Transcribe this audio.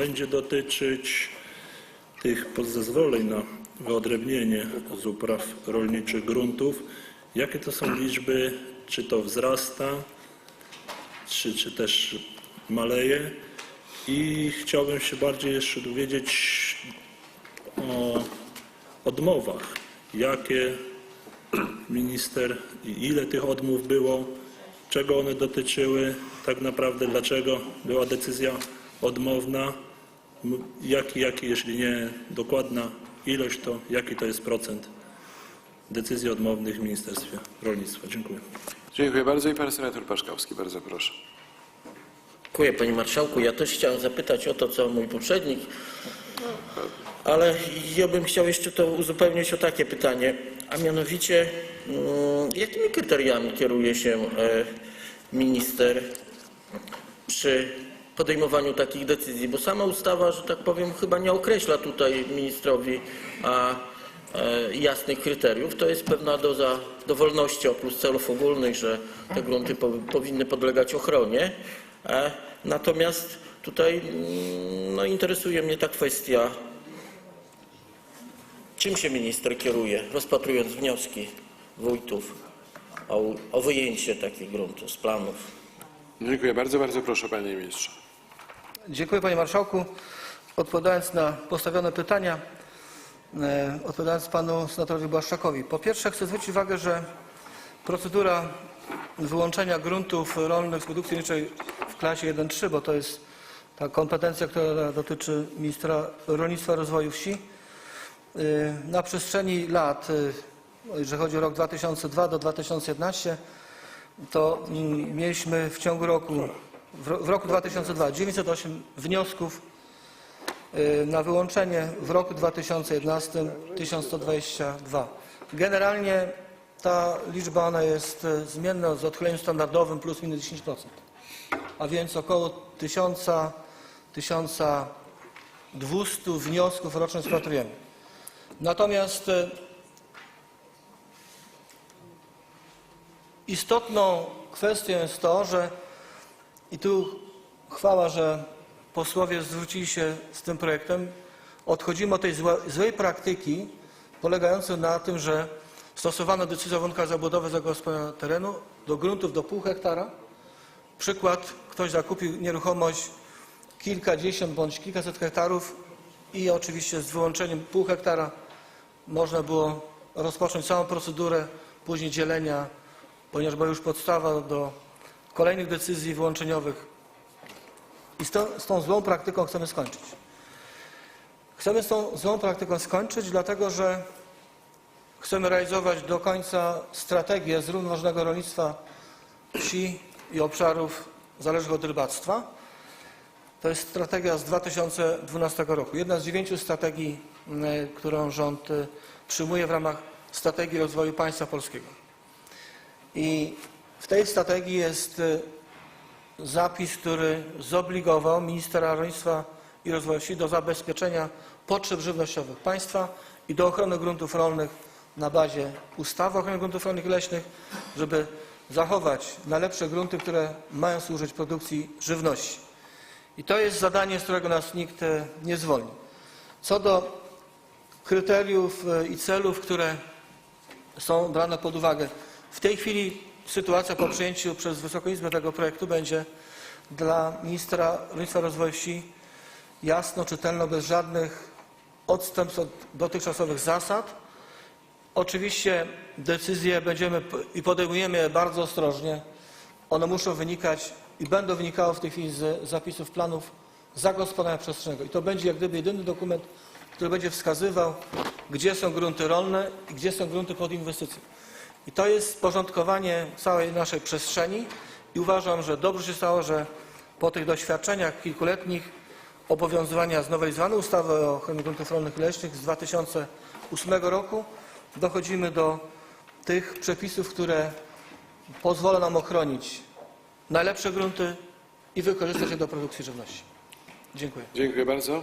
będzie dotyczyć tych zezwoleń na wyodrębnienie z upraw rolniczych gruntów. Jakie to są liczby? Czy to wzrasta, czy, czy też maleje? I chciałbym się bardziej jeszcze dowiedzieć o odmowach. Jakie minister i ile tych odmów było, czego one dotyczyły, tak naprawdę dlaczego była decyzja odmowna, jaki, jaki jeśli nie dokładna ilość, to jaki to jest procent decyzji odmownych w Ministerstwie Rolnictwa. Dziękuję. Dziękuję bardzo i pan senator Paszkowski, bardzo proszę. Dziękuję Panie Marszałku. Ja też chciałem zapytać o to, co mój poprzednik, ale ja bym chciał jeszcze to uzupełnić o takie pytanie, a mianowicie mm, jakimi kryteriami kieruje się e, minister przy podejmowaniu takich decyzji, bo sama ustawa, że tak powiem, chyba nie określa tutaj ministrowi a, e, jasnych kryteriów. To jest pewna doza dowolności oprócz celów ogólnych, że te grunty po, powinny podlegać ochronie. E, natomiast tutaj mm, no, interesuje mnie ta kwestia, czym się minister kieruje, rozpatrując wnioski wójtów o, o wyjęcie takich gruntów z planów. Dziękuję bardzo, bardzo proszę panie ministrze. Dziękuję panie marszałku. Odpowiadając na postawione pytania, e, odpowiadając panu senatorowi Błaszczakowi. Po pierwsze chcę zwrócić uwagę, że procedura wyłączenia gruntów rolnych z produkcji rolniczej w klasie 1-3, bo to jest ta kompetencja, która dotyczy ministra rolnictwa i rozwoju wsi, y, na przestrzeni lat, y, jeżeli chodzi o rok 2002 do 2011, to mm, mieliśmy w ciągu roku, w ro- w roku 2002 908 wniosków y, na wyłączenie, w roku 2011 1122. Generalnie ta liczba ona jest y, zmienna z odchyleniem standardowym plus minus 10%, a więc około 1000, 1200 wniosków rocznie rozpatrujemy. Natomiast y, Istotną kwestią jest to, że i tu chwała, że posłowie zwrócili się z tym projektem, odchodzimy od tej złej praktyki polegającej na tym, że stosowano decyzję o warunkach zabudowy zagospodarowania terenu do gruntów do pół hektara. Przykład, ktoś zakupił nieruchomość kilkadziesiąt bądź kilkaset hektarów i oczywiście z wyłączeniem pół hektara można było rozpocząć całą procedurę później dzielenia ponieważ była już podstawa do kolejnych decyzji wyłączeniowych. I z, to, z tą złą praktyką chcemy skończyć. Chcemy z tą złą praktyką skończyć, dlatego że chcemy realizować do końca strategię zrównoważonego rolnictwa wsi i obszarów zależnych od rybactwa. To jest strategia z 2012 roku. Jedna z dziewięciu strategii, którą rząd y, przyjmuje w ramach strategii rozwoju państwa polskiego. I w tej strategii jest y, zapis, który zobligował ministra rolnictwa i rozwoju wsi do zabezpieczenia potrzeb żywnościowych państwa i do ochrony gruntów rolnych na bazie ustawy o ochronie gruntów rolnych i leśnych, żeby zachować najlepsze grunty, które mają służyć produkcji żywności. I to jest zadanie, z którego nas nikt y, nie zwolni. Co do kryteriów y, i celów, które są brane pod uwagę. W tej chwili sytuacja po przyjęciu przez Wysoką Izbę tego projektu będzie dla ministra rolnictwa rozwoju wsi jasno, czytelno, bez żadnych odstępstw od dotychczasowych zasad. Oczywiście decyzje będziemy i podejmujemy je bardzo ostrożnie. One muszą wynikać i będą wynikały w tej chwili z zapisów planów zagospodarowania przestrzennego. I to będzie jak gdyby jedyny dokument, który będzie wskazywał, gdzie są grunty rolne i gdzie są grunty pod inwestycje. I to jest porządkowanie całej naszej przestrzeni i uważam, że dobrze się stało, że po tych doświadczeniach kilkuletnich obowiązywania znowelizowanej ustawy o ochronie gruntów rolnych i leśnych z 2008 roku dochodzimy do tych przepisów, które pozwolą nam ochronić najlepsze grunty i wykorzystać je do produkcji żywności. Dziękuję. Dziękuję bardzo.